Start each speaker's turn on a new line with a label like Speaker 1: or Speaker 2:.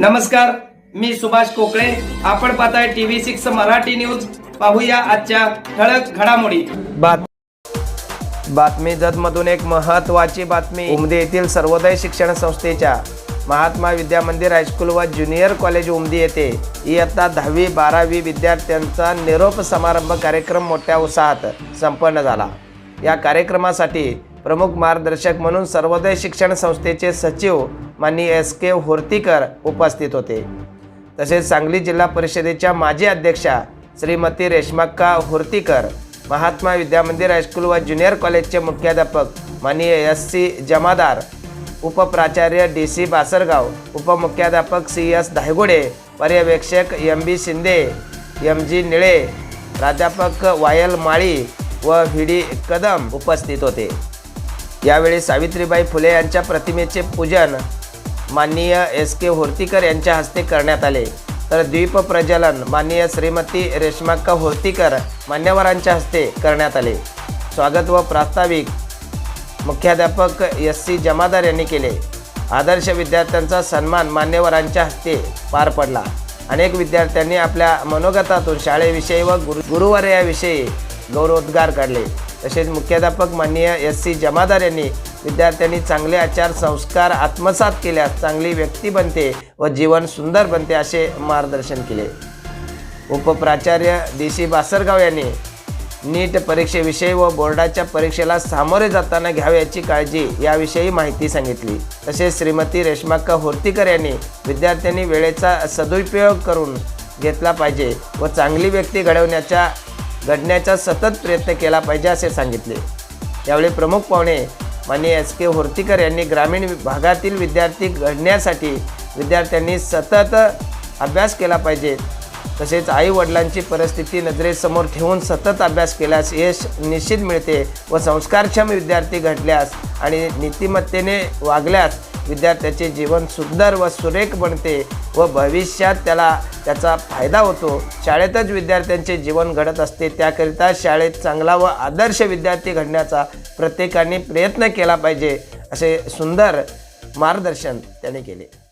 Speaker 1: नमस्कार मी सुभाष कोकळे आपण पाहताय टीव्ही सिक्स मराठी न्यूज. पाहूया आजच्या ठळक घडामोडी. बात बातमी जतमधून एक महत्वाची बातमी. उमदे येथील सर्वोदय शिक्षण संस्थेच्या महात्मा विद्या मंदिर हायस्कूल व ज्युनियर कॉलेज उमदी येथे इयत्ता दहावी बारावी विद्यार्थ्यांचा निरोप समारंभ कार्यक्रम मोठ्या उत्साहात संपन्न झाला. या कार्यक्रमासाठी प्रमुख मार्गदर्शक म्हणून सर्वोदय शिक्षण संस्थेचे सचिव माननीय एस के होर्तीकर उपस्थित होते. तसेच सांगली जिल्हा परिषदेच्या माजी अध्यक्षा श्रीमती रेश्माक्का हुर्तीकर महात्मा विद्यामंदिर हायस्कूल व ज्युनियर कॉलेजचे मुख्याध्यापक माननीय एस सी जमादार उपप्राचार्य डी सी बासरगाव उपमुख्याध्यापक सी एस धायगुडे पर्यवेक्षक M B Shinde M G Nile प्राध्यापक वायल माळी व व्ही डी कदम उपस्थित होते. यावेळी सावित्रीबाई फुले यांच्या प्रतिमेचे पूजन माननीय एस के होर्तीकर यांच्या हस्ते करण्यात आले. तर द्वीप प्रज्वलन माननीय श्रीमती रेश्माक्का होर्तीकर मान्यवरांच्या हस्ते करण्यात आले. स्वागत व प्रास्ताविक मुख्याध्यापक एस सी जमादार यांनी केले. आदर्श विद्यार्थ्यांचा सन्मान मान्यवरांच्या हस्ते पार पडला. अनेक विद्यार्थ्यांनी आपल्या मनोगतातून शाळेविषयी व गुरु गुरुवार्याविषयी गौरवोद्गार काढले. तसेच मुख्याध्यापक माननीय एस सी जमादार यांनी विद्यार्थ्यांनी चांगले आचार संस्कार आत्मसात केल्यास चांगली व्यक्ती बनते व जीवन सुंदर बनते असे मार्गदर्शन केले. उपप्राचार्य डी सी बासरगाव यांनी नीट परीक्षेविषयी व बोर्डाच्या परीक्षेला सामोरे जाताना घ्यावयाची काळजी याविषयी माहिती सांगितली. तसेच श्रीमती रेश्माक्का होर्तीकर यांनी विद्यार्थ्यांनी वेळेचा सदुपयोग करून घेतला पाहिजे व चांगली व्यक्ती घडवण्याच्या घडण्याचा सतत प्रयत्न केला पाहिजे असे सांगितले. यावेळी प्रमुख पाहुणे माननीय एस के होर्तीकर यांनी ग्रामीण भागातील विद्यार्थी घडण्यासाठी विद्यार्थ्यांनी सतत अभ्यास केला पाहिजे. तसेच आईवडिलांची परिस्थिती नजरेसमोर ठेवून सतत अभ्यास केल्यास यश निश्चित मिळते व संस्कारक्षम विद्यार्थी घडल्यास आणि नीतिमत्तेने वागल्यास विद्यार्थ्याचे जीवन सुंदर व सुरेख बनते व भविष्यात त्याला त्याचा फायदा होतो. शाळेतच विद्यार्थ्यांचे जीवन घडत असते त्याकरिता शाळेत चांगला व आदर्श विद्यार्थी घडण्याचा प्रत्येकाने प्रयत्न केला पाहिजे असे सुंदर मार्गदर्शन त्याने केले.